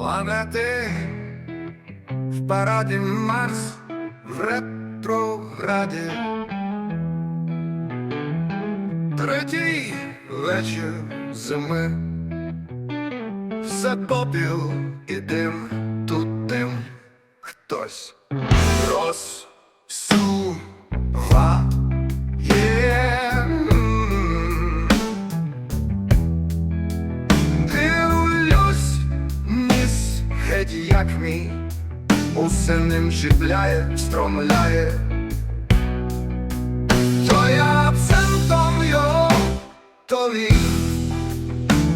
планети в параді Марс в ретрограді. Третій вечір зими. Все попіл і дим, тут дим хтось розсуває. Як мій, усе ним чіпляє, стромляє. То я абсентом його, то він.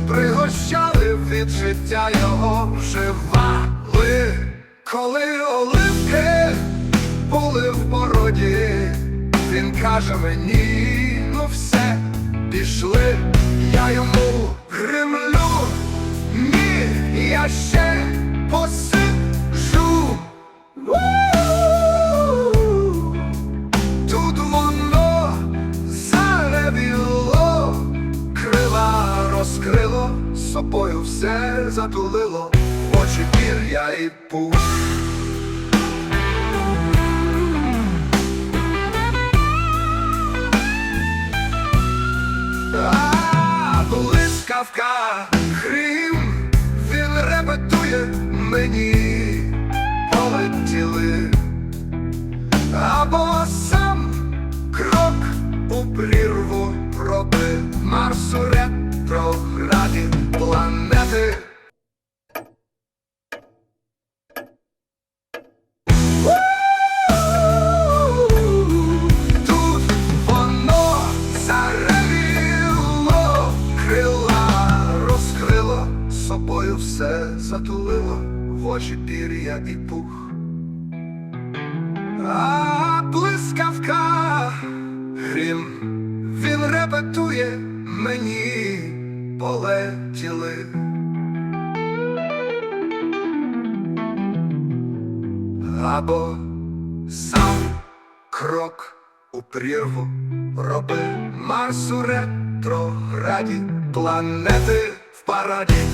Пригощали від життя його вживали, коли оливки були в бороді, він каже мені, ну все, пішли, я йому гримлю, собою все затулило, очі пір'я і пух. Блискавка, хрім, він репетує мені, все затулило, в очі пір'я і пух. А блискавка грім, він репетує мені полетіли. Або сам крок у прірву роби Марсу ретрограді планети в параді.